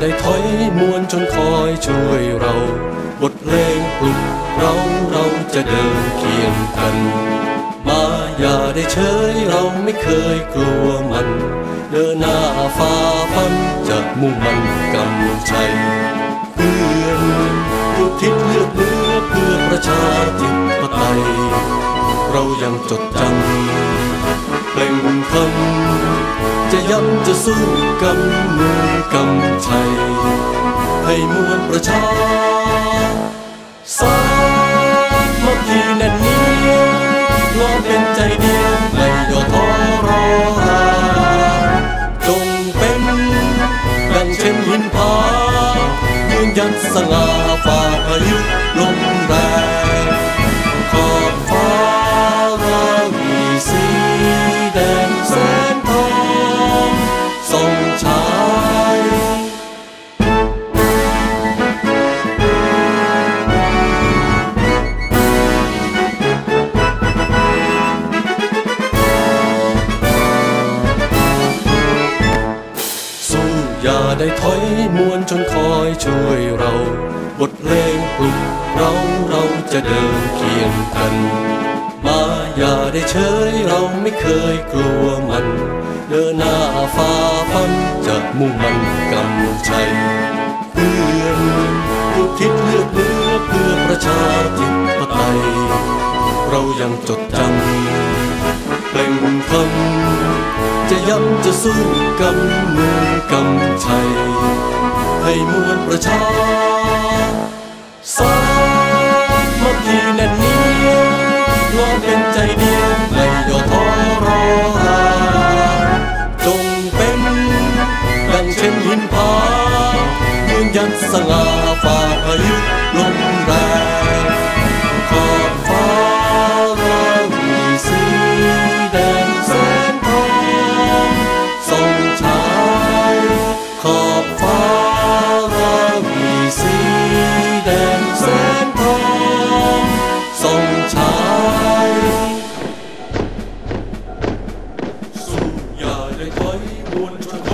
ได้ถอยมวลชนคอยช่วยเรา บทเพลงปลุกเราเราจะเดินเคียงกัน มาอย่าได้เฉยเราไม่เคยกลัวมัน เดินหน้าฝ่าฟันจะมุ่งมันกำชัยเพื่อนอุทิศเลือดเนื้อเพื่อประชาธิปไตยเรายังจดจำเปล่งคำ จะย้ำจะสู้กำมือกำชัย ให้มวลประชา สามัคคีแน่นเนียวล้อมเป็นใจเดียวไม่ย่อท้อรอราจงเป็นดังเช่นหินผายืนยันสง่าฝ่าพายุลม ได้ถอยมวลชนคอยช่วยเรา บทเพลงปลุกเราเราจะเดินเคียงกัน มาอย่าได้เฉยเราไม่เคยกลัวมัน เดินหน้าฝ่าฟันจะมุ่งมันกำชัยเพื่อนอุทิศเลือดเนื้อเพื่อประชาธิปไตยเรายังจดจำเปล่งคำ จะย้ำจะสู้กำมือกำชัย ให้มวลประชา สามัคคีแน่นเนียวล้อมเป็นใจเดียวไม่ย่อท้อรอราจงเป็นดังเช่นหินผายืนยันสง่าฝ่าพายุลม one.